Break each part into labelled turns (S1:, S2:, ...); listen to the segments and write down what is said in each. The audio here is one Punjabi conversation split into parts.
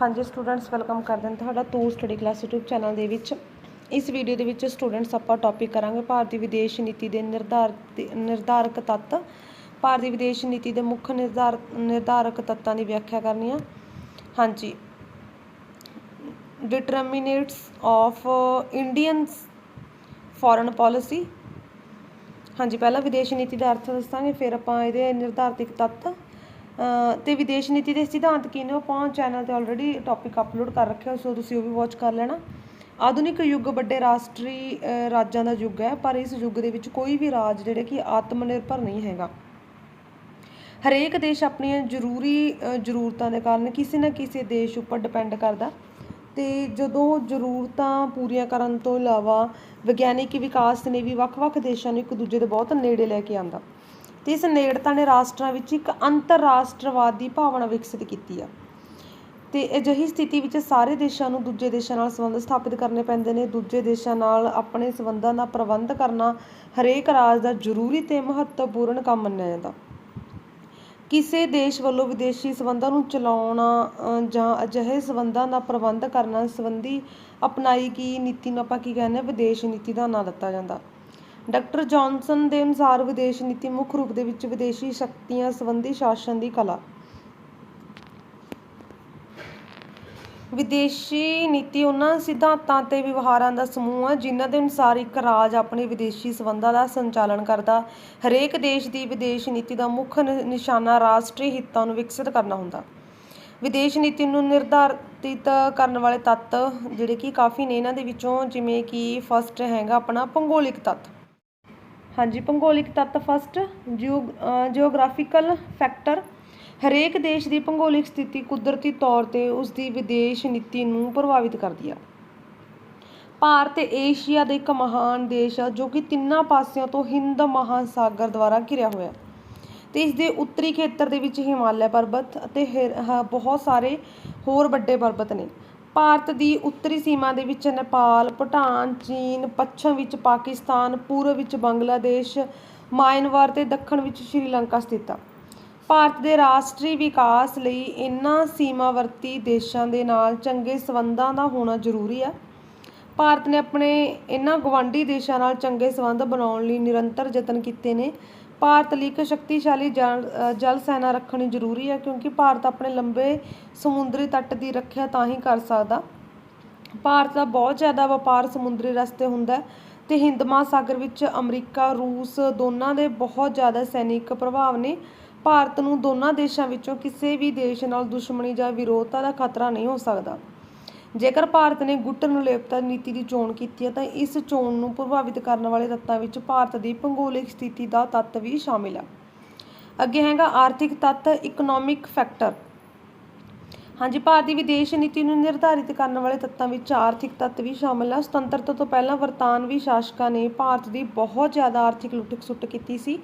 S1: ਹਾਂਜੀ ਸਟੂਡੈਂਟਸ ਵੈਲਕਮ ਕਰਦੇ ਹਾਂ ਤੁਹਾਡਾ ਤੂ ਸਟੱਡੀ ਕਲਾਸ YouTube ਚੈਨਲ ਦੇ ਵਿੱਚ। ਇਸ ਵੀਡੀਓ ਦੇ ਵਿੱਚ ਸਟੂਡੈਂਟਸ ਆਪਾਂ ਟੌਪਿਕ ਕਰਾਂਗੇ ਭਾਰਤੀ ਵਿਦੇਸ਼ ਨੀਤੀ ਦੇ ਨਿਰਧਾਰਤ ਨਿਰਧਾਰਕ ਤੱਤ। ਭਾਰਤੀ ਵਿਦੇਸ਼ ਨੀਤੀ ਦੇ ਮੁੱਖ ਨਿਰਧਾਰ, ਨਿਰਧਾਰਕ ਤੱਤਾਂ ਦੀ ਵਿਆਖਿਆ ਕਰਨੀ ਆ। ਹਾਂਜੀ। Determinants of Indian foreign policy ਹਾਂਜੀ, ਪਹਿਲਾਂ ਵਿਦੇਸ਼ ਨੀਤੀ ਦਾ ਅਰਥ ਦੱਸਾਂਗੇ, ਫਿਰ ਆਪਾਂ ਇਹਦੇ ਨਿਰਧਾਰਤਿਕ ਤੱਤ ਤੇ ਵਿਦੇਸ਼ ਨੀਤੀ ਦੇ ਸਿਧਾਂਤ ਕੀ ਨੇ? ਉਹ ਆਪਾਂ ਚੈਨਲ ਤੇ ਆਲਰੇਡੀ ਟੌਪਿਕ ਅਪਲੋਡ ਕਰ ਰੱਖਿਆ ਸੋ ਤੁਸੀਂ ਉਹ ਵੀ ਵਾਚ ਕਰ ਲੈਣਾ। ਆਧੁਨਿਕ ਯੁੱਗ ਵੱਡੇ ਰਾਸ਼ਟਰੀ ਅ, ਰਾਜਾਂ ਦਾ ਯੁੱਗ ਹੈ ਪਰ ਇਸ ਯੁੱਗ ਦੇ ਵਿੱਚ ਕੋਈ ਵੀ ਰਾਜ ਜਿਹੜੇ ਕਿ ਆਤਮ ਨਿਰਭਰ ਨਹੀਂ ਹੈਗਾ। ਹਰੇਕ ਦੇਸ਼ ਆਪਣੀਆਂ ਜ਼ਰੂਰੀ ਜ਼ਰੂਰਤਾਂ ਦੇ ਕਾਰਨ ਕਿਸੇ ਨਾ ਕਿਸੇ ਦੇਸ਼ ਉੱਪਰ ਡਿਪੈਂਡ ਕਰਦਾ। ਤੇ ਜਦੋਂ ਜ਼ਰੂਰਤਾਂ ਪੂਰੀਆਂ ਕਰਨ ਤੋਂ ਇਲਾਵਾ ਵਿਗਿਆਨਿਕ ਵਿਕਾਸ ਨੇ ਵੀ ਵੱਖ-ਵੱਖ ਦੇਸ਼ਾਂ ਨੂੰ ਇੱਕ ਦੂਜੇ ਦੇ ਬਹੁਤ ਨੇੜੇ ਲੈ ਕੇ ਆਂਦਾ। ਤੇ ਇਸ ਨੇੜਤਾ ਨੇ ਰਾਸ਼ਟਰਾਂ ਵਿੱਚ ਇੱਕ ਅੰਤਰਰਾਸ਼ਟਰਵਾਦ ਦੀ ਭਾਵਨਾ ਵਿਕਸਿਤ ਕੀਤੀ ਆ। ਤੇ ਅਜਿਹੀ ਸਥਿਤੀ ਵਿੱਚ ਸਾਰੇ ਦੇਸ਼ਾਂ ਨੂੰ ਦੂਜੇ ਦੇਸ਼ਾਂ ਨਾਲ ਸੰਬੰਧ ਸਥਾਪਿਤ ਕਰਨੇ ਪੈਂਦੇ ਨੇ। ਦੂਜੇ ਦੇਸ਼ਾਂ ਨਾਲ ਆਪਣੇ ਸੰਬੰਧਾਂ ਦਾ ਪ੍ਰਬੰਧ ਕਰਨਾ ਹਰੇਕ ਰਾਜ ਦਾ ਜ਼ਰੂਰੀ ਤੇ ਮਹੱਤਵਪੂਰਨ ਕੰਮ ਮੰਨਿਆ ਜਾਂਦਾ। ਕਿਸੇ ਦੇਸ਼ ਵੱਲੋਂ ਵਿਦੇਸ਼ੀ ਸੰਬੰਧਾਂ ਨੂੰ ਚਲਾਉਣਾ ਅ, ਜਾਂ ਅਜਿਹੇ ਸੰਬੰਧਾਂ ਦਾ ਪ੍ਰਬੰਧ ਕਰਨਾ ਸੰਬੰਧੀ ਅਪਣਾਈ ਗਈ ਨੀਤੀ ਨੂੰ ਆਪਾਂ ਕੀ ਕਹਿੰਦੇ ਹਾਂ ਵਿਦੇਸ਼ ਨੀਤੀ ਦਾ ਨਾਂ ਦਿੱਤਾ ਜਾਂਦਾ। ਡਾਕਟਰ ਜੌਨਸਨ ਦੇ ਅਨੁਸਾਰ ਵਿਦੇਸ਼ ਨੀਤੀ ਮੁੱਖ ਰੂਪ ਦੇ ਵਿੱਚ ਵਿਦੇਸ਼ੀ ਸ਼ਕਤੀਆਂ ਸੰਬੰਧੀ ਸ਼ਾਸਨ ਦੀ ਕਲਾ। ਵਿਦੇਸ਼ੀ ਨੀਤੀ ਉਹਨਾਂ ਸਿਧਾਂਤਾਂ ਤੇ ਵਿਵਹਾਰਾਂ ਦਾ ਸਮੂਹ ਹੈ ਜਿਨ੍ਹਾਂ ਦੇ ਅਨੁਸਾਰ ਇੱਕ ਰਾਜ ਆਪਣੇ ਵਿਦੇਸ਼ੀ ਸੰਬੰਧਾਂ ਦਾ ਸੰਚਾਲਨ ਕਰਦਾ, ਹਰੇਕ ਦੇਸ਼ ਦੀ ਵਿਦੇਸ਼ ਨੀਤੀ ਦਾ ਮੁੱਖ ਨ- ਨਿਸ਼ਾਨਾ ਰਾਸ਼ਟਰੀ ਹਿੱਤਾਂ ਨੂੰ ਵਿਕਸਿਤ ਕਰਨਾ ਹੁੰਦਾ। ਵਿਦੇਸ਼ ਨੀਤੀ ਨੂੰ ਨਿਰਧਾਰਿਤ ਕਰਨ ਵਾਲੇ ਤੱਤ ਜਿਹੜੇ ਕਿ ਕਾਫੀ ਨੇ, ਇਹਨਾਂ ਦੇ ਵਿੱਚੋਂ ਜਿਵੇਂ ਕਿ ਫਸਟ ਹੈਗਾ ਆਪਣਾ ਭੂਗੋਲਿਕ ਤੱਤ। ਹਾਂਜੀ, ਭੂਗੋਲਿਕ ਤੱਤ ਫਸਟ ਜਿਓਗ੍ਰਾਫੀਕਲ ਫੈਕਟਰ ਹਰੇਕ ਦੇਸ਼ ਦੀ ਭੂਗੋਲਿਕ ਸਥਿਤੀ ਕੁਦਰਤੀ ਤੌਰ ਤੇ ਉਸ ਦੀ ਵਿਦੇਸ਼ ਨੀਤੀ ਨੂੰ ਪ੍ਰਭਾਵਿਤ ਕਰਦੀ ਆ। ਭਾਰਤ ਏਸ਼ੀਆ ਦੇ ਇੱਕ ਮਹਾਨ ਦੇਸ਼ ਆ, ਜੋ ਕਿ ਤਿੰਨਾਂ ਪਾਸਿਆਂ ਤੋਂ ਹਿੰਦ ਮਹਾਸਾਗਰ ਦੁਆਰਾ ਘਿਰਿਆ ਹੋਇਆ ਤੇ ਇਸ ਦੇ ਉੱਤਰੀ ਖੇਤਰ ਦੇ ਵਿੱਚ ਹਿਮਾਲਿਆ ਪਰਬਤ ਅਤੇ ਹੇਰ- ਬਹੁਤ ਸਾਰੇ ਹੋਰ ਵੱਡੇ ਪਰਬਤ ਨੇ। ਭਾਰਤ ਦੀ ਉੱਤਰੀ ਸੀਮਾ ਦੇ ਵਿੱਚ ਨੇਪਾਲ, ਭੂਟਾਨ, ਚੀਨ, ਪੱਛਮ ਵਿੱਚ ਪਾਕਿਸਤਾਨ, ਪੂਰਬ ਵਿੱਚ ਬੰਗਲਾਦੇਸ਼ ਮਾਇਨਮਾਰ ਤੇ ਦੱਖਣ ਵਿੱਚ ਸ਼੍ਰੀਲੰਕਾ ਸਥਿਤ ਆ। ਭਾਰਤ ਦੇ ਰਾਸ਼ਟਰੀ ਵਿਕਾਸ ਲਈ ਇਨ੍ਹਾਂ ਸੀਮਾਵਰਤੀ ਦੇਸ਼ਾਂ ਦੇ ਨਾਲ ਚੰਗੇ ਸੰਬੰਧਾਂ ਦਾ ਹੋਣਾ ਜ਼ਰੂਰੀ ਹੈ ਭਾਰਤ ਨੇ ਆਪਣੇ ਇਨ੍ਹਾਂ ਗੁਆਂਢੀ ਦੇਸ਼ਾਂ ਨਾਲ ਚੰਗੇ ਸੰਬੰਧ ਬਣਾਉਣ ਲਈ ਨਿਰੰਤਰ ਯਤਨ ਕੀਤੇ ਨੇ। ਭਾਰਤ ਲਈ ਇੱਕ ਸ਼ਕਤੀਸ਼ਾਲੀ ਜਲ ਜਲ ਸੈਨਾ ਰੱਖਣੀ ਜ਼ਰੂਰੀ ਹੈ, ਕਿਉਂਕਿ ਭਾਰਤ ਆਪਣੇ ਲੰਬੇ ਸਮੁੰਦਰੀ ਤੱਟ ਦੀ ਰੱਖਿਆ ਤਾਂ ਹੀ ਕਰ ਸਕਦਾ। ਭਾਰਤ ਦਾ ਬਹੁਤ ਜ਼ਿਆਦਾ ਵਪਾਰ ਸਮੁੰਦਰੀ ਰਸਤੇ ਹੁੰਦਾ ਹੈ ਤੇ ਹਿੰਦ ਮਹਾਸਾਗਰ ਵਿੱਚ ਅਮਰੀਕਾ, ਰੂਸ ਦੋਨਾਂ ਦੇ ਬਹੁਤ ਜ਼ਿਆਦਾ ਸੈਨਿਕ ਪ੍ਰਭਾਵ ਨੇ। ਭਾਰਤ ਨੂੰ ਦੋਨਾਂ ਦੇਸ਼ਾਂ ਵਿੱਚੋਂ ਕਿਸੇ ਵੀ ਦੇਸ਼ ਨਾਲ ਦੁਸ਼ਮਣੀ ਜਾਂ ਵਿਰੋਧਤਾ ਦਾ ਖਤਰਾ ਨਹੀਂ ਹੋ ਸਕਦਾ। ਜੇਕਰ ਭਾਰਤ ਨੇ ਗੁੱਟ ਨਿਰਲੇਪਤਾ ਨੀਤੀ ਦੀ ਚੋਣ ਕੀਤੀ ਹੈ, ਤਾਂ ਇਸ ਚੋਣ ਨੂੰ ਪ੍ਰਭਾਵਿਤ ਕਰਨ ਵਾਲੇ ਤੱਤਾਂ ਵਿੱਚ ਭਾਰਤ ਦੀ ਭੂਗੋਲਿਕ ਸਥਿਤੀ ਦਾ ਤੱਤ ਵੀ ਸ਼ਾਮਿਲ ਹੈ। ਅੱਗੇ ਹੈਗਾ ਆਰਥਿਕ ਤੱਤ ਇਕਨੋਮਿਕ ਫੈਕਟਰ ਹਾਂਜੀ, ਭਾਰਤੀ ਵਿਦੇਸ਼ ਨੀਤੀ ਨੂੰ ਨਿਰਧਾਰਿਤ ਕਰਨ ਵਾਲੇ ਤੱਤਾਂ ਵਿੱਚ ਆਰਥਿਕ ਤੱਤ ਵੀ ਸ਼ਾਮਲ ਹੈ। ਸੁਤੰਤਰਤਾ ਤੋਂ ਪਹਿਲਾਂ ਵਰਤਾਨਵੀ ਸ਼ਾਸਕਾਂ ਨੇ ਭਾਰਤ ਦੀ ਬਹੁਤ ਜ਼ਿਆਦਾ ਆਰਥਿਕ ਲੁੱਟਕ ਸੁੱਟ ਕੀਤੀ ਸੀ।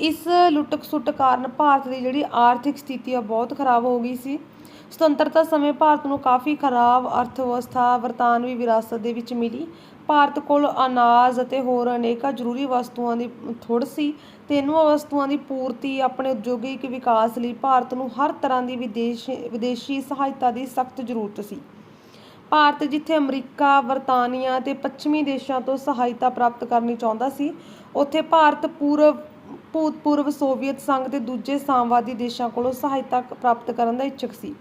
S1: ਇਸ ਲੁੱਟਕ ਸੁੱਟ ਕਾਰਨ ਭਾਰਤ ਦੀ ਜਿਹੜੀ ਆਰਥਿਕ ਸਥਿਤੀ ਆ, ਬਹੁਤ ਖਰਾਬ ਹੋ ਗਈ ਸੀ। ਸੁਤੰਤਰਤਾ ਸਮੇਂ ਭਾਰਤ ਨੂੰ ਕਾਫੀ ਖਰਾਬ ਅਰਥ ਵਿਵਸਥਾ ਵਰਤਾਨਵੀ ਵਿਰਾਸਤ ਦੇ ਵਿੱਚ ਮਿਲੀ। ਭਾਰਤ ਕੋਲ ਅਨਾਜ ਅਤੇ ਹੋਰ ਅਨੇਕਾਂ ਜ਼ਰੂਰੀ ਵਸਤੂਆਂ ਦੀ ਥੁੜ ਸੀ। ਤੇ ਇਹਨਾਂ ਵਸਤੂਆਂ ਦੀ ਪੂਰਤੀ ਆਪਣੇ ਉਦਯੋਗਿਕ ਵਿਕਾਸ ਲਈ ਭਾਰਤ ਨੂੰ ਹਰ ਤਰ੍ਹਾਂ ਦੀ ਵਿਦੇਸ਼, ਵਿਦੇਸ਼ੀ ਸਹਾਇਤਾ ਦੀ ਸਖਤ ਜ਼ਰੂਰਤ ਸੀ। ਭਾਰਤ ਜਿੱਥੇ ਅਮਰੀਕਾ ਬਰਤਾਨੀਆ ਤੇ ਪੱਛਮੀ ਦੇਸ਼ਾਂ ਤੋਂ ਸਹਾਇਤਾ ਪ੍ਰਾਪਤ ਕਰਨੀ ਚਾਹੁੰਦਾ ਸੀ, ਉੱਥੇ ਭਾਰਤ ਪੂਰਬ ਭੂਤਪੂਰਵ ਸੋਵੀਅਤ ਸੰਘ ਤੇ ਦੂਜੇ ਸਾਮਵਾਦੀ ਦੇਸ਼ਾਂ ਕੋਲੋਂ ਸਹਾਇਤਾ ਪ੍ਰਾਪਤ ਕਰਨ ਦਾ ਇੱਛੁਕ ਸੀ।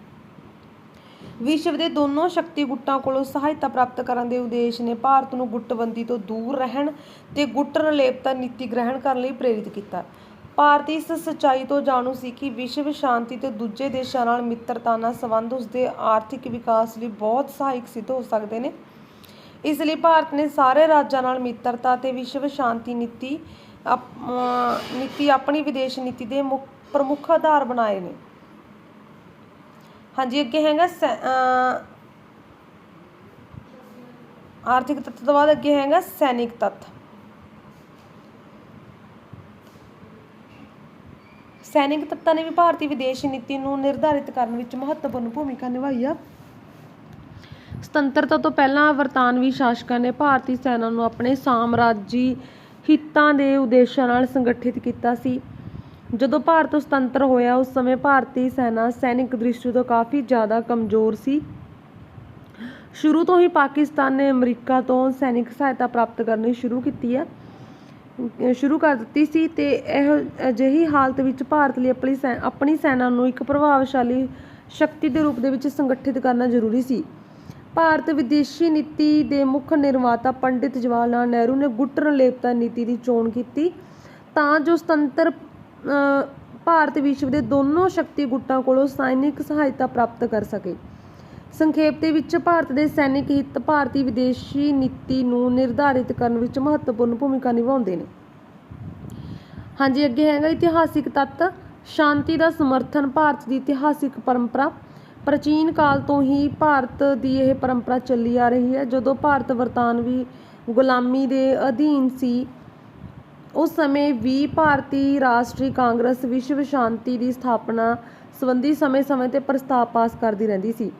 S1: ਵਿਸ਼ਵ ਦੇ ਦੋਨੋਂ ਸ਼ਕਤੀ ਗੁੱਟਾਂ ਕੋਲੋਂ ਸਹਾਇਤਾ ਪ੍ਰਾਪਤ ਕਰਨ ਦੇ ਉਦੇਸ਼ ਨੇ ਭਾਰਤ ਨੂੰ ਗੁੱਟਬੰਦੀ ਤੋਂ ਦੂਰ ਰਹਿਣ ਤੇ ਗੁੱਟ ਨਿਰਲੇਪਤਾ ਨੀਤੀ ਗ੍ਰਹਿਣ ਕਰਨ ਲਈ ਪ੍ਰੇਰਿਤ ਕੀਤਾ। ਭਾਰਤ ਇਸ ਸੱਚਾਈ ਤੋਂ ਜਾਣੂ ਸੀ ਕਿ ਵਿਸ਼ਵ ਸ਼ਾਂਤੀ ਤੇ ਦੂਜੇ ਦੇਸ਼ਾਂ ਨਾਲ ਮਿੱਤਰਤਾ ਨਾਲ ਸੰਬੰਧ ਉਸਦੇ ਆਰਥਿਕ ਵਿਕਾਸ ਲਈ ਬਹੁਤ ਸਹਾਇਕ ਸਿੱਧ ਹੋ ਸਕਦੇ ਨੇ। ਇਸ ਲਈ ਭਾਰਤ ਨੇ ਸਾਰੇ ਰਾਜਾਂ ਨਾਲ ਮਿੱਤਰਤਾ ਤੇ ਵਿਸ਼ਵ ਸ਼ਾਂਤੀ ਨੀਤੀ ਅਪ- ਨੀਤੀ ਆਪਣੀ ਵਿਦੇਸ਼ ਨੀਤੀ ਦੇ ਮੁੱਖ- ਪ੍ਰਮੁੱਖ ਆਧਾਰ ਬਣਾਏ ਨੇ। ਹਾਂਜੀ, ਅੱਗੇ ਹੈਗਾ ਆਰਥਿਕ ਤੱਤ ਤੋਂ ਬਾਅਦ ਅੱਗੇ ਹੈਗਾ ਸੈਨਿਕ ਤੱਤ। ਸੈਨਿਕ ਤੱਤਾਂ ਨੇ ਵੀ ਭਾਰਤੀ ਵਿਦੇਸ਼ ਨੀਤੀ ਨੂੰ ਨਿਰਧਾਰਿਤ ਕਰਨ ਵਿੱਚ ਮਹੱਤਵਪੂਰਨ ਭੂਮਿਕਾ ਨਿਭਾਈ ਆ। ਸੁਤੰਤਰਤਾ ਤੋਂ ਪਹਿਲਾਂ ਵਰਤਾਨਵੀ ਸ਼ਾਸਕਾਂ ਨੇ ਭਾਰਤੀ ਸੈਨਾ ਨੂੰ ਆਪਣੇ ਸਾਮਰਾਜੀ ਹਿੱਤਾਂ ਦੇ ਉਦੇਸ਼ਾਂ ਨਾਲ ਸੰਗਠਿਤ ਕੀਤਾ ਸੀ। ਜਦੋਂ ਭਾਰਤ ਸੁਤੰਤਰ ਹੋਇਆ, ਉਸ ਸਮੇਂ ਭਾਰਤੀ ਸੈਨਾ ਸੈਨਿਕ ਦ੍ਰਿਸ਼ਟੀ ਤੋਂ ਕਾਫੀ ਜ਼ਿਆਦਾ ਕਮਜ਼ੋਰ ਸੀ। ਸ਼ੁਰੂ ਤੋਂ ਹੀ ਪਾਕਿਸਤਾਨ ਨੇ ਅਮਰੀਕਾ ਤੋਂ ਸੈਨਿਕ ਸਹਾਇਤਾ ਪ੍ਰਾਪਤ ਕਰਨੀ ਸ਼ੁਰੂ ਕੀਤੀ ਹੈ ਸ਼ੁਰੂ ਕਰ ਦਿੱਤੀ ਸੀ ਤੇ ਇਹ ਅਜਿਹੀ ਹਾਲਤ ਵਿੱਚ ਭਾਰਤ ਲਈ ਆਪਣੀ ਸੈ, ਆਪਣੀ ਸੈਨਾ ਨੂੰ ਇੱਕ ਪ੍ਰਭਾਵਸ਼ਾਲੀ ਸ਼ਕਤੀ ਦੇ ਰੂਪ ਦੇ ਵਿੱਚ ਸੰਗਠਿਤ ਕਰਨਾ ਜ਼ਰੂਰੀ ਸੀ। ਭਾਰਤ ਵਿਦੇਸ਼ੀ ਨੀਤੀ ਦੇ ਮੁੱਖ ਨਿਰਮਾਤਾ ਪੰਡਿਤ ਜਵਾਹਰ ਲਾਲ ਨਹਿਰੂ ਨੇ ਗੁੱਟ ਨਿਰਲੇਪਤਾ ਨੀਤੀ ਦੀ ਚੋਣ ਕੀਤੀ। ਤਾਂ ਜੋ ਸੁਤੰਤਰ ਭਾਰਤ ਵਿਸ਼ਵ ਦੇ ਦੋਨੋਂ ਸ਼ਕਤੀ ਗੁੱਟਾਂ ਕੋਲੋਂ ਸੈਨਿਕ ਸਹਾਇਤਾ ਪ੍ਰਾਪਤ ਕਰ ਸਕੇ। ਸੰਖੇਪ ਦੇ ਵਿੱਚ ਭਾਰਤ ਦੇ ਸੈਨਿਕ ਹਿੱਤ ਭਾਰਤੀ ਵਿਦੇਸ਼ੀ ਨੀਤੀ ਨੂੰ ਨਿਰਧਾਰਿਤ ਕਰਨ ਵਿੱਚ ਮਹੱਤਵਪੂਰਨ ਭੂਮਿਕਾ ਨਿਭਾਉਂਦੇ ਨੇ। ਹਾਂਜੀ, ਅੱਗੇ ਹੈਗਾ ਇਤਿਹਾਸਿਕ ਤੱਤ। ਸ਼ਾਂਤੀ ਦਾ ਸਮਰਥਨ ਭਾਰਤ ਦੀ ਇਤਿਹਾਸਿਕ ਪਰੰਪਰਾ। ਪ੍ਰਾਚੀਨ ਕਾਲ ਤੋਂ ਹੀ ਭਾਰਤ ਦੀ ਇਹ ਪਰੰਪਰਾ ਚੱਲੀ ਆ ਰਹੀ ਹੈ। ਜਦੋਂ ਭਾਰਤ ਵਰਤਾਨਵੀ ਗੁਲਾਮੀ ਦੇ ਅਧੀਨ ਸੀ ਉਸ ਸਮੇਂ ਵੀ ਭਾਰਤੀ ਰਾਸ਼ਟਰੀ ਕਾਂਗਰਸ ਵਿਸ਼ਵ ਸ਼ਾਂਤੀ ਦੀ ਸਥਾਪਨਾ ਸੰਬੰਧੀ ਸਮੇਂ-ਸਮੇਂ ਤੇ ਪ੍ਰਸਤਾਵ ਪਾਸ ਕਰਦੀ ਰਹਿੰਦੀ ਸੀ।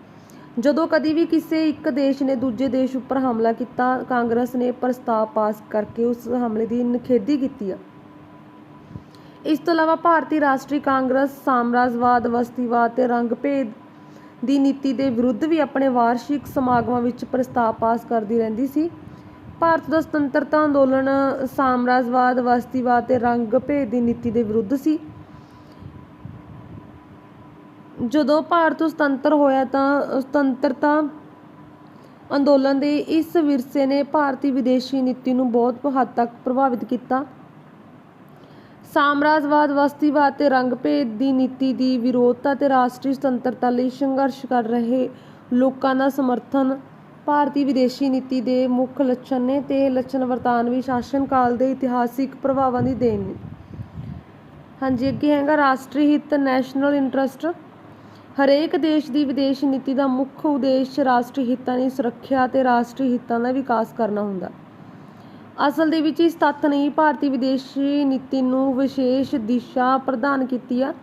S1: ਜਦੋਂ ਕਦੀ ਵੀ ਕਿਸੇ ਇੱਕ ਦੇਸ਼ ਨੇ ਦੂਜੇ ਦੇਸ਼ ਉੱਪਰ ਹਮਲਾ ਕੀਤਾ, ਕਾਂਗਰਸ ਨੇ ਪ੍ਰਸਤਾਵ ਪਾਸ ਕਰਕੇ ਉਸ ਹਮਲੇ ਦੀ ਨਿਖੇਧੀ ਕੀਤੀ ਆ। ਇਸ ਤੋਂ ਇਲਾਵਾ ਭਾਰਤੀ ਰਾਸ਼ਟਰੀ ਕਾਂਗਰਸ ਸਾਮਰਾਜਵਾਦ, ਵਸਤੀਵਾਦ ਤੇ ਰੰਗ ਭੇਦ ਦੀ ਨੀਤੀ ਦੇ ਵਿਰੁੱਧ ਵੀ ਆਪਣੇ ਵਾਰਸ਼ਿਕ ਸਮਾਗਮਾਂ ਵਿੱਚ ਪ੍ਰਸਤਾਵ ਪਾਸ ਕਰਦੀ ਰਹਿੰਦੀ ਸੀ। ਭਾਰਤ ਦਾ ਸੁਤੰਤਰਤਾ ਅੰਦੋਲਨ ਸਾਮਰਾਜਵਾਦ, ਵਸਤੀਵਾਦ ਤੇ ਰੰਗ ਭੇਦ ਦੀ ਨੀਤੀ ਦੇ ਵਿਰੁੱਧ ਸੀ। ਜਦੋਂ ਭਾਰਤ ਸੁਤੰਤਰ ਹੋਇਆ ਤਾਂ ਸੁਤੰਤਰਤਾ ਅੰਦੋਲਨ ਦੇ ਇਸ ਵਿਰਸੇ ਨੇ ਭਾਰਤੀ ਵਿਦੇਸ਼ੀ ਨੀਤੀ ਨੂੰ ਬਹੁਤ ਹੱਦ ਤੱਕ ਪ੍ਰਭਾਵਿਤ ਕੀਤਾ। ਸਾਮਰਾਜਵਾਦ, ਵਸਤੀਵਾਦ ਤੇ ਰੰਗ ਭੇਦ ਦੀ ਨੀਤੀ ਦੀ ਵਿਰੋਧਤਾ ਤੇ ਰਾਸ਼ਟਰੀ ਸੁਤੰਤਰਤਾ ਲਈ ਸੰਘਰਸ਼ ਕਰ ਰਹੇ ਲੋਕਾਂ ਦਾ ਸਮਰਥਨ ਭਾਰਤੀ ਵਿਦੇਸ਼ੀ ਨੀਤੀ ਦੇ ਮੁੱਖ ਲੱਛਣ ਨੇ ਤੇ ਇਹ ਲੱਛਣ ਵਰਤਾਨਵੀ ਸ਼ਾਸਨ ਕਾਲ ਦੇ ਇਤਿਹਾਸਿਕ ਪ੍ਰਭਾਵਾਂ ਦੀ ਦੇਣ ਨੇ। ਹਾਂਜੀ, ਅੱਗੇ ਹੈਗਾ ਰਾਸ਼ਟਰੀ ਹਿੱਤ ਨੈਸ਼ਨਲ ਇੰਟਰਸਟ। ਹਰੇਕ ਦੇਸ਼ ਦੀ ਵਿਦੇਸ਼ ਨੀਤੀ ਦਾ ਮੁੱਖ ਉਦੇਸ਼ ਰਾਸ਼ਟਰੀ ਹਿੱਤਾਂ ਦੀ ਸੁਰੱਖਿਆ ਤੇ ਰਾਸ਼ਟਰੀ ਹਿੱਤਾਂ ਦਾ ਵਿਕਾਸ ਕਰਨਾ ਹੁੰਦਾ। ਅਸਲ ਦੇ ਵਿੱਚ ਇਸ ਤੱਥ ਨੇ ਭਾਰਤੀ ਵਿਦੇਸ਼ੀ ਨੀਤੀ ਨੂੰ ਵਿਸ਼ੇਸ਼ ਦਿਸ਼ਾ ਪ੍ਰਦਾਨ ਕੀਤੀ ਆ।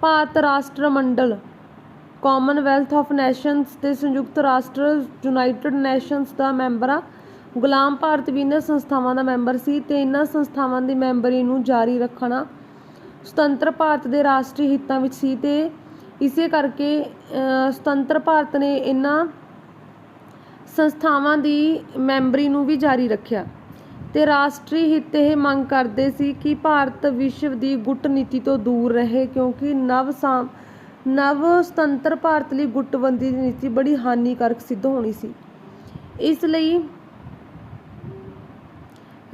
S1: ਭਾਰਤ ਰਾਸ਼ਟਰ ਮੰਡਲ ਕਾਮਨਵੈਲਥ ਆਫ ਨੇਸ਼ਨਸ ਤੇ ਸੰਯੁਕਤ ਰਾਸ਼ਟਰ ਯੂਨਾਈਟਿਡ ਨੇਸ਼ਨਸ ਦਾ ਮੈਂਬਰ ਆ। ਗੁਲਾਮ ਭਾਰਤ ਵੀ ਇਹਨਾਂ ਸੰਸਥਾਵਾਂ ਦਾ ਮੈਂਬਰ ਸੀ ਤੇ ਇਹਨਾਂ ਸੰਸਥਾਵਾਂ ਦੀ ਮੈਂਬਰੀ ਨੂੰ ਜਾਰੀ ਰੱਖਣਾ ਸੁਤੰਤਰ ਭਾਰਤ ਦੇ ਰਾਸ਼ਟਰੀ ਹਿੱਤਾਂ ਵਿੱਚ ਸੀ ਤੇ ਇਸੇ ਕਰਕੇ ਅਹ, ਸੁਤੰਤਰ ਭਾਰਤ ਨੇ ਇਹਨਾਂ ਸੰਸਥਾਵਾਂ ਦੀ ਮੈਂਬਰੀ ਨੂੰ ਵੀ ਜਾਰੀ ਰੱਖਿਆ। ਤੇ ਰਾਸ਼ਟਰੀ ਹਿੱਤ ਇਹ ਮੰਗ ਕਰਦੇ ਸੀ ਕਿ ਭਾਰਤ ਵਿਸ਼ਵ ਦੀ ਗੁੱਟ ਨੀਤੀ ਤੋਂ ਦੂਰ ਰਹੇ ਕਿਉਂਕਿ ਨਵ ਨਵ ਸੁਤੰਤਰ ਭਾਰਤ ਲਈ ਗੁੱਟਬੰਦੀ ਦੀ ਨੀਤੀ ਬੜੀ ਹਾਨੀਕਾਰਕ ਸਿੱਧ ਹੋਣੀ ਸੀ। ਇਸ ਲਈ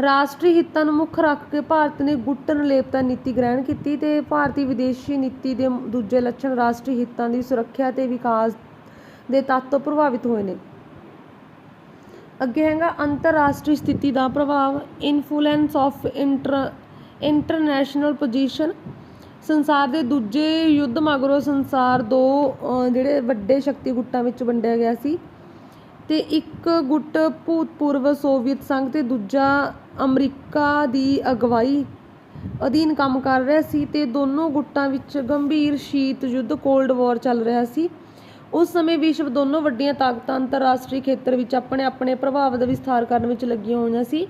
S1: ਰਾਸ਼ਟਰੀ ਹਿੱਤਾਂ ਨੂੰ ਮੁੱਖ ਰੱਖ ਕੇ ਭਾਰਤ ਨੇ ਗੁੱਟ ਨਿਰਲੇਪਤਾ ਨੀਤੀ ਗ੍ਰਹਿਣ ਕੀਤੀ ਤੇ ਭਾਰਤੀ ਵਿਦੇਸ਼ੀ ਨੀਤੀ ਦੇ ਦੂਜੇ ਲੱਛਣ ਰਾਸ਼ਟਰੀ ਹਿੱਤਾਂ ਦੀ ਸੁਰੱਖਿਆ ਤੇ ਵਿਕਾਸ ਦੇ ਤੱਤ ਤੋਂ ਪ੍ਰਭਾਵਿਤ ਹੋਏ ਨੇ। ਅੱਗੇ ਹੈਗਾ ਅੰਤਰਰਾਸ਼ਟਰੀ ਸਥਿਤੀ ਦਾ ਪ੍ਰਭਾਵ influence of inter international position ਸੰਸਾਰ ਦੇ ਦੂਜੇ ਯੁੱਧ ਮਗਰੋਂ ਸੰਸਾਰ ਦੋ ਜਿਹੜੇ ਵੱਡੇ ਸ਼ਕਤੀ ਗੁੱਟਾਂ ਵਿੱਚ ਵੰਡਿਆ ਗਿਆ ਸੀ। ਤੇ ਇੱਕ ਗੁੱਟ ਭੂਤਪੂਰਵ ਸੋਵੀਅਤ ਸੰਘ ਤੇ ਦੂਜਾ ਅਮਰੀਕਾ ਦੀ ਅਗਵਾਈ ਅਧੀਨ ਕੰਮ ਕਰ ਰਿਹਾ ਸੀ ਤੇ ਦੋਨੋਂ ਗੁੱਟਾਂ ਵਿੱਚ ਗੰਭੀਰ ਸ਼ੀਤ ਯੁੱਧ ਕੋਲਡ ਵਾਰ ਚੱਲ ਰਿਹਾ ਸੀ। ਉਸ ਸਮੇਂ ਵਿਸ਼ਵ ਦੋਨੋਂ ਵੱਡੀਆਂ ਤਾਕਤਾਂ ਅੰਤਰਰਾਸ਼ਟਰੀ ਖੇਤਰ ਵਿੱਚ ਆਪਣੇ ਆਪਣੇ ਪ੍ਰਭਾਵ ਦਾ ਵਿਸਥਾਰ ਕਰਨ ਵਿੱਚ ਲੱਗੀਆਂ ਹੋਈਆਂ ਸੀ।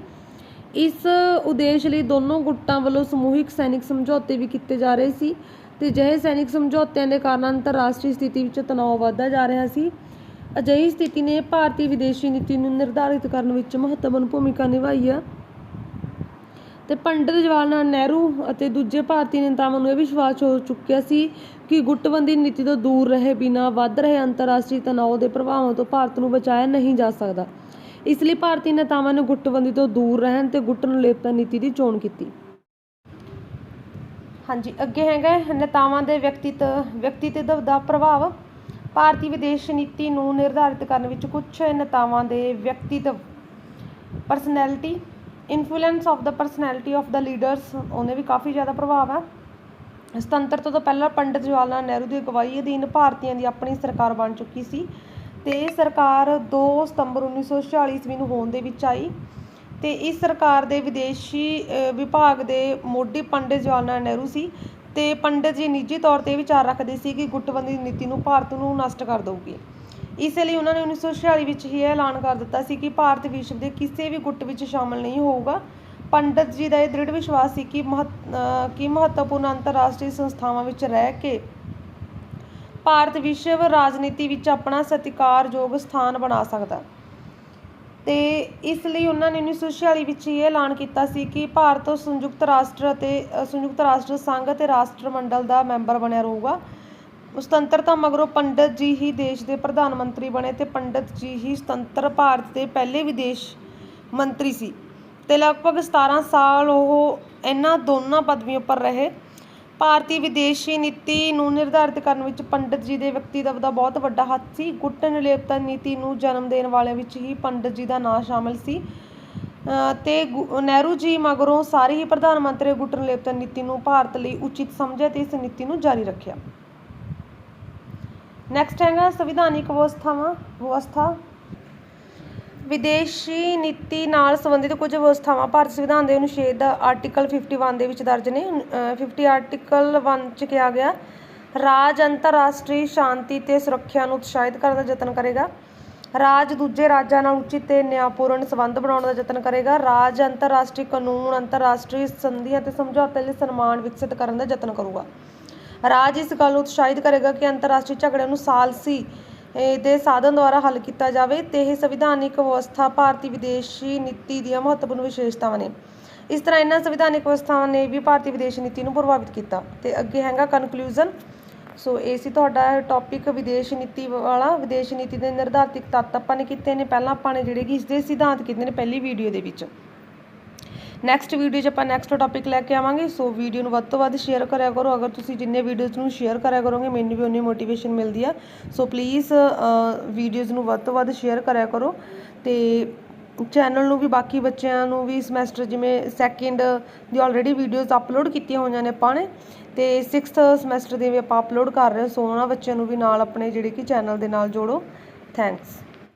S1: ਇਸ ਉਦੇਸ਼ ਲਈ ਦੋਨੋਂ ਗੁੱਟਾਂ ਵੱਲੋਂ ਸਮੂਹਿਕ ਸੈਨਿਕ ਸਮਝੌਤੇ ਵੀ ਕੀਤੇ ਜਾ ਰਹੇ ਸੀ ਤੇ ਅਜਿਹੇ ਸੈਨਿਕ ਸਮਝੌਤਿਆਂ ਦੇ ਕਾਰਨ ਅੰਤਰਰਾਸ਼ਟਰੀ ਸਥਿਤੀ ਵਿੱਚ ਤਣਾਅ ਵਧਦਾ ਜਾ ਰਿਹਾ ਸੀ। ਅਜਿਹੀ ਸਥਿਤੀ ਨੇ ਭਾਰਤੀ ਵਿਦੇਸ਼ੀ ਨੀਤੀ ਨੂੰ ਨਿਰਧਾਰਿਤ ਕਰਨ ਵਿੱਚ ਮਹੱਤਵਪੂਰਨ ਭੂਮਿਕਾ ਨਿਭਾਈ ਆ ਤੇ ਪੰਡਿਤ ਜਵਾਹਰ ਲਾਲ ਨਹਿਰੂ ਅਤੇ ਦੂਜੇ ਭਾਰਤੀ ਨੇਤਾਵਾਂ ਨੂੰ ਇਹ ਵਿਸ਼ਵਾਸ ਹੋ ਚੁੱਕਿਆ ਸੀ ਕਿ ਗੁੱਟਬੰਦੀ ਨੀਤੀ ਤੋਂ ਦੂਰ ਰਹੇ ਬਿਨਾਂ ਵੱਧ ਰਹੇ ਅੰਤਰਰਾਸ਼ਟਰੀ ਤਣਾਅ ਦੇ ਪ੍ਰਭਾਵਾਂ ਤੋਂ ਭਾਰਤ ਨੂੰ ਬਚਾਇਆ ਨਹੀਂ ਜਾ ਸਕਦਾ। ਇਸ ਲਈ ਭਾਰਤੀ ਨੇਤਾਵਾਂ ਨੇ ਗੁੱਟਬੰਦੀ ਤੋਂ ਦੂਰ ਰਹਿਣ ਤੇ ਗੁੱਟ ਨਿਰਲੇਪਤਾ ਨੀਤੀ ਦੀ ਚੋਣ ਕੀਤੀ। ਹਾਂਜੀ, ਅੱਗੇ ਹੈਗਾ ਨੇਤਾਵਾਂ ਦੇ ਵਿਅਕਤਿਤਵ ਵਿਅਕਤਿਤਵ ਦਾ ਪ੍ਰਭਾਵ। ਭਾਰਤੀ ਵਿਦੇਸ਼ ਨੀਤੀ ਨੂੰ ਨਿਰਧਾਰਿਤ ਕਰਨ ਵਿੱਚ ਕੁਝ ਨੇਤਾਵਾਂ ਦੇ ਵਿਅਕਤਿਤਵ। ਪਰਸਨੈਲਿਟੀ ਇਨਫਲੂਐਂਸ ਆਫ ਦਾ ਪਰਸਨੈਲਿਟੀ ਆਫ ਦਾ ਲੀਡਰਸ ਉਹਨੇ ਵੀ ਕਾਫੀ ਜ਼ਿਆਦਾ ਪ੍ਰਭਾਵ ਹੈ ਸੁਤੰਤਰਤਾ ਤੋਂ ਪਹਿਲਾਂ ਪੰਡਿਤ ਜਵਾਹਰ ਲਾਲ ਨਹਿਰੂ ਦੀ ਅਗਵਾਈ ਅਧੀਨ ਭਾਰਤੀਆਂ ਦੀ ਆਪਣੀ ਸਰਕਾਰ ਬਣ ਚੁੱਕੀ ਸੀ। ਤੇ ਇਹ ਸਰਕਾਰ 2 ਸਤੰਬਰ 1946 ਈਸਵੀ ਨੂੰ ਹੋਂਦ ਦੇ ਵਿੱਚ ਆਈ ਤੇ ਇਸ ਸਰਕਾਰ ਦੇ ਵਿਦੇਸ਼ੀ ਵਿਭਾਗ ਦੇ ਮੋਢੀ ਪੰਡਿਤ ਜਵਾਹਰ ਲਾਲ ਨਹਿਰੂ ਸੀ ਤੇ ਪੰਡਿਤ ਜੀ ਨਿੱਜੀ ਤੌਰ ਤੇ ਇਹ ਵਿਚਾਰ ਰੱਖਦੇ ਸੀ ਕਿ ਗੁੱਟਬੰਦੀ ਦੀ ਨੀਤੀ ਨੂੰ ਭਾਰਤ ਨੂੰ ਨਸ਼ਟ ਕਰ ਦਊਗੀ। ਇਸੇ ਲਈ ਉਹਨਾਂ ਨੇ 1946 ਵਿੱਚ ਹੀ ਇਹ ਐਲਾਨ ਕਰ ਦਿੱਤਾ ਸੀ ਕਿ ਭਾਰਤ ਵਿਸ਼ਵ ਦੇ ਕਿਸੇ ਵੀ ਗੁੱਟ ਵਿੱਚ ਸ਼ਾਮਲ ਨਹੀਂ ਹੋਊਗਾ। ਪੰਡਤ ਜੀ ਦਾ ਇਹ ਦ੍ਰਿੜ ਵਿਸ਼ਵਾਸ ਸੀ ਕਿ ਮਹੱਤ, ਅਹ, ਕਿ ਮਹੱਤਵਪੂਰਨ ਅੰਤਰਰਾਸ਼ਟਰੀ ਸੰਸਥਾਵਾਂ ਵਿੱਚ ਰਹਿ ਕੇ ਭਾਰਤ ਵਿਸ਼ਵ ਰਾਜਨੀਤੀ ਵਿੱਚ ਆਪਣਾ ਸਤਿਕਾਰਯੋਗ ਸਥਾਨ ਬਣਾ ਸਕਦਾ ਤੇ ਇਸ ਲਈ ਉਹਨਾਂ ਨੇ 1946 ਵਿੱਚ ਇਹ ਐਲਾਨ ਕੀਤਾ ਸੀ ਕਿ ਭਾਰਤ ਸੰਯੁਕਤ ਰਾਸ਼ਟਰ ਅਤੇ ਸੰਯੁਕਤ ਰਾਸ਼ਟਰ ਸੰਘ ਅਤੇ ਰਾਸ਼ਟਰ ਮੰਡਲ ਦਾ ਮੈਂਬਰ ਬਣਿਆ ਰਹੂਗਾ। ਸੁਤੰਤਰਤਾ ਮਗਰੋਂ ਪੰਡਤ ਜੀ ਹੀ ਦੇਸ਼ ਦੇ ਪ੍ਰਧਾਨ ਮੰਤਰੀ ਬਣੇ ਤੇ ਪੰਡਤ ਜੀ ਹੀ ਸੁਤੰਤਰ ਭਾਰਤ ਦੇ ਪਹਿਲੇ ਵਿਦੇਸ਼ ਮੰਤਰੀ ਸੀ। ਤੇ ਲਗਭਗ 17 ਸਾਲ ਉਹ ਇਹਨਾਂ ਦੋਨਾਂ ਪਦਵੀਆਂ ਉੱਪਰ ਰਹੇ। ਭਾਰਤੀ ਵਿਦੇਸ਼ੀ ਨੀਤੀ ਨੂੰ ਨਿਰਧਾਰਿਤ ਕਰਨ ਵਿੱਚ ਪੰਡਿਤ ਜੀ ਦੇ ਵਿਅਕਤੀਤਵ ਦਾ ਬਹੁਤ ਵੱਡਾ ਹੱਥ ਸੀ। ਗੁੱਟ ਨਿਰਲੇਪਤਾ ਨੀਤੀ ਨੂੰ ਜਨਮ ਦੇਣ ਵਾਲਿਆਂ ਵਿੱਚ ਹੀ ਪੰਡਿਤ ਜੀ ਦਾ ਨਾਂ ਸ਼ਾਮਲ ਸੀ। ਅ, ਤੇ ਗੁ- ਨਹਿਰੂ ਜੀ ਮਗਰੋਂ ਸਾਰੇ ਹੀ ਪ੍ਰਧਾਨ ਮੰਤਰੀ ਗੁੱਟ ਨਿਰਲੇਪਤਾ ਨੀਤੀ ਨੂੰ ਭਾਰਤ ਲਈ ਉਚਿਤ ਸਮਝਿਆ ਤੇ ਇਸ ਨੀਤੀ ਨੂੰ ਜਾਰੀ ਰੱਖਿਆ। ਨੈਕਸਟ ਹੈਗਾ ਸੰਵਿਧਾਨਿਕ ਵਿਵਸਥਾਵਾਂ ਵਿਵਸਥਾ ਵਿਦੇਸ਼ੀ ਨੀਤੀ ਨਾਲ ਸੰਬੰਧਿਤ ਕੁਝ ਵਿਵਸਥਾਵਾਂ ਭਾਰਤ ਸੰਵਿਧਾਨ ਦੇ ਅਨੁਛੇਦ ਆਰਟੀਕਲ 51 ਦੇ ਵਿੱਚ ਦਰਜ ਨੇ। 50 ਆਰਟੀਕਲ 1 ਚ ਕਿਹਾ ਗਿਆ, ਰਾਜ ਅੰਤਰਰਾਸ਼ਟਰੀ ਸ਼ਾਂਤੀ ਤੇ ਸੁਰੱਖਿਆ ਨੂੰ ਉਤਸ਼ਾਹਿਤ ਕਰਨ ਦਾ ਯਤਨ ਕਰੇਗਾ। ਰਾਜ ਦੂਜੇ ਰਾਜਾਂ ਨਾਲ ਉਚਿਤ ਤੇ ਨਿਆਂਪੂਰਨ ਸੰਬੰਧ ਬਣਾਉਣ ਦਾ ਯਤਨ ਕਰੇਗਾ। ਰਾਜ ਅੰਤਰਰਾਸ਼ਟਰੀ ਕਾਨੂੰਨ, ਅੰਤਰਰਾਸ਼ਟਰੀ ਸੰਧੀਆਂ ਤੇ ਸਮਝੌਤੇ ਲਈ ਸਨਮਾਨ ਵਿਕਸਿਤ ਕਰਨ ਦਾ ਯਤਨ ਕਰੂਗਾ। ਰਾਜ ਇਸ ਗੱਲ ਨੂੰ ਉਤਸ਼ਾਹਿਤ ਕਰੇਗਾ ਕਿ ਅੰਤਰਰਾਸ਼ਟਰੀ ਝਗੜਿਆਂ ਨੂੰ ਸਾਲਸੀ ਦੇ ਸਾਧਨ ਦੁਆਰਾ ਹੱਲ ਕੀਤਾ ਜਾਵੇ ਤੇ ਇਹ ਸੰਵਿਧਾਨਿਕ ਵਿਵਸਥਾ ਭਾਰਤੀ ਵਿਦੇਸ਼ੀ ਨੀਤੀ ਦੀਆਂ ਮਹੱਤਵਪੂਰਨ ਵਿਸ਼ੇਸ਼ਤਾਵਾਂ ਨੇ। ਇਸ ਤਰ੍ਹਾਂ ਇਹਨਾਂ ਸੰਵਿਧਾਨਿਕ ਵਿਵਸਥਾਵਾਂ ਨੇ ਵੀ ਭਾਰਤੀ ਵਿਦੇਸ਼ ਨੀਤੀ ਨੂੰ ਪ੍ਰਭਾਵਿਤ ਕੀਤਾ ਤੇ ਅੱਗੇ ਹੈਗਾ ਕਨਕਲੂਜਨ ਸੋ ਇਹ ਸੀ ਤੁਹਾਡਾ ਟੌਪਿਕ ਵਿਦੇਸ਼ ਨੀਤੀ ਵਾਲਾ। ਵਿਦੇਸ਼ ਨੀਤੀ ਦੇ ਨਿਰਧਾਰਿਤ ਤੱਤ ਆਪਾਂ ਨੇ ਕੀਤੇ ਨੇ। ਪਹਿਲਾਂ ਆਪਾਂ ਨੇ ਜਿਹੜੇ ਕਿ ਇਸ ਦੇ ਸਿਧਾਂਤ ਕੀਤੇ ਨੇ ਪਹਿਲੀ ਵੀਡੀਓ ਦੇ ਵਿੱਚ। ਨੈਕਸਟ ਵੀਡੀਓ 'ਚ ਆਪਾਂ ਨੈਕਸਟ ਟੌਪਿਕ ਲੈ ਕੇ ਆਵਾਂਗੇ। ਸੋ ਵੀਡੀਓ ਨੂੰ ਵੱਧ ਤੋਂ ਵੱਧ ਸ਼ੇਅਰ ਕਰਿਆ ਕਰੋ। ਅਗਰ ਤੁਸੀਂ ਜਿੰਨੇ ਵੀਡੀਓਜ਼ ਨੂੰ ਸ਼ੇਅਰ ਕਰਿਆ ਕਰੋਗੇ, ਮੈਨੂੰ ਵੀ ਉਨੀ ਮੋਟੀਵੇਸ਼ਨ ਮਿਲਦੀ ਆ। ਸੋ ਪਲੀਜ਼ ਵੀਡੀਓਜ਼ ਨੂੰ ਵੱਧ ਤੋਂ ਵੱਧ ਸ਼ੇਅਰ ਕਰਿਆ ਕਰੋ। ਤੇ ਚੈਨਲ ਨੂੰ ਵੀ, ਬਾਕੀ ਬੱਚਿਆਂ ਨੂੰ ਵੀ ਸਮੈਸਟਰ ਜਿਵੇਂ ਸੈਕਿੰਡ ਦੀ ਆਲਰੇਡੀ ਵੀਡੀਓਜ਼ ਅਪਲੋਡ ਕੀਤੀਆਂ ਹੋਈਆਂ ਨੇ ਆਪਾਂ ਨੇ। ਤੇ 6th ਸਮੈਸਟਰ ਦੇ ਵੀ ਆਪਾਂ ਅਪਲੋਡ ਕਰ ਰਹੇ ਹਾਂ। ਸੋ ਉਹਨਾਂ ਬੱਚਿਆਂ ਨੂੰ ਵੀ ਨਾਲ ਆਪਣੇ ਜਿਹੜੇ ਕਿ ਚੈਨਲ ਦੇ ਨਾਲ ਜੋੜੋ। ਥੈਂਕਸ